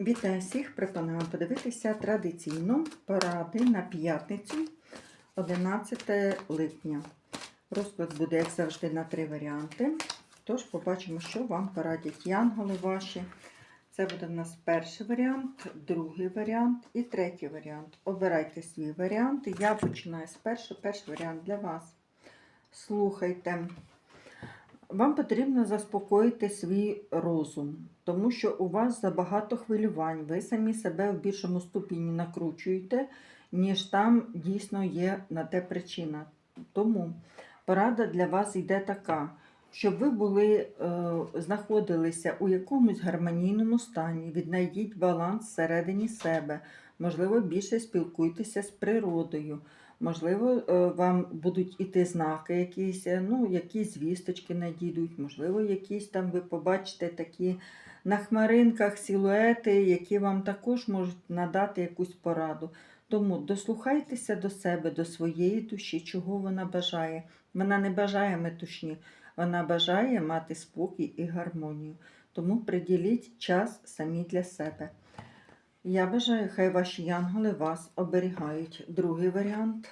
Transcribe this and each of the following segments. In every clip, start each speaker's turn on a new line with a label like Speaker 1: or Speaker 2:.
Speaker 1: Вітаю всіх! Пропоную подивитися традиційно поради на п'ятницю 11 липня. Розклад буде, як завжди, на три варіанти. Тож побачимо, що вам порадять янголи ваші. Це буде в нас перший варіант, другий варіант і третій варіант. Обирайте свій варіант. Я починаю з першого. Перший варіант для вас. Слухайте. Вам потрібно заспокоїти свій розум, тому що у вас забагато хвилювань. Ви самі себе в більшому ступені накручуєте, ніж там дійсно є на те причина. Тому порада для вас йде така, щоб ви були, е, знаходилися у якомусь гармонійному стані, віднайдіть баланс всередині себе, можливо, більше спілкуйтеся з природою. Можливо, е, вам будуть іти знаки, якісь, е, ну, якісь звісточки надійдуть, можливо, якісь там ви побачите такі на хмаринках силуети, які вам також можуть надати якусь пораду. Тому дослухайтеся до себе, до своєї душі, чого вона бажає. Вона не бажає метушні, вона бажає мати спокій і гармонію. Тому приділіть час самі для себе. Я бажаю, хай ваші янголи вас оберігають. Другий варіант.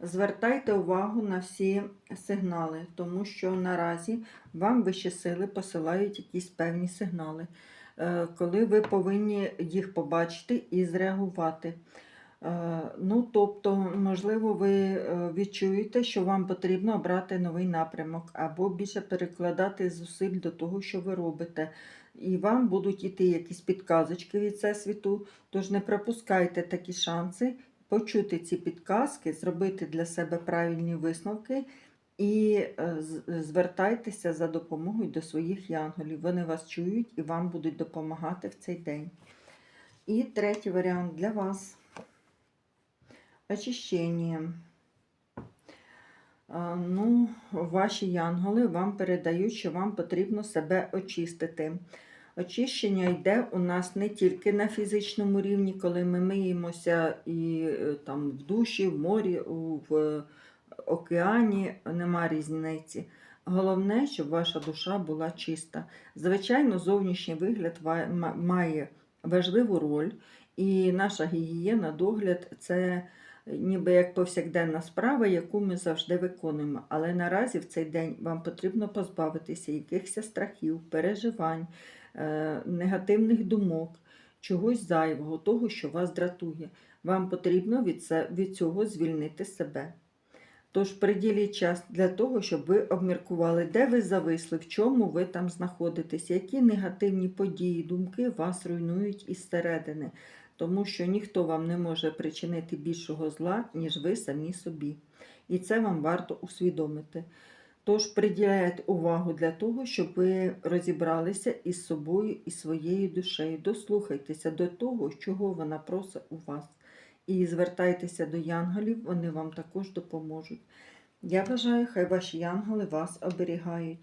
Speaker 1: Звертайте увагу на всі сигнали, тому що наразі вам вищі сили посилають якісь певні сигнали, е, коли ви повинні їх побачити і зреагувати. Е, Ну, тобто, можливо, ви е, відчуєте, що вам потрібно обрати новий напрямок, або більше перекладати зусиль до того, що ви робите. І вам будуть іти якісь підказочки від всесвіту, тож не пропускайте такі шанси почути ці підказки, зробити для себе правильні висновки і е, звертайтеся за допомогою до своїх янголів. Вони вас чують і вам будуть допомагати в цей день. І третій варіант для вас. Очищення. Ну, ваші янголи вам передають, що вам потрібно себе очистити. Очищення йде у нас не тільки на фізичному рівні, коли ми миємося і е, там в душі, в морі, в океані, нема різниці. Головне, щоб ваша душа була чиста. Звичайно, зовнішній вигляд має важливу роль, і наша гігієна, догляд це ніби як повсякденна справа, яку ми завжди виконуємо. Але наразі в цей день вам потрібно позбавитися якихось страхів, переживань, е, негативних думок, чогось зайвого, того, що вас дратує. Вам потрібно від, цього звільнити себе. Тож приділіть час для того, щоб ви обміркували, де ви зависли, в чому ви там знаходитесь, які негативні події, думки вас руйнують із середини, тому що ніхто вам не може причинити більшого зла, ніж ви самі собі. І це вам варто усвідомити. Тож приділяйте увагу для того, щоб ви розібралися із собою і своєю душею. Дослухайтеся до того, чого вона просить у вас. І звертайтеся до янголів, вони вам також допоможуть. Я бажаю, хай ваші янголи вас оберігають.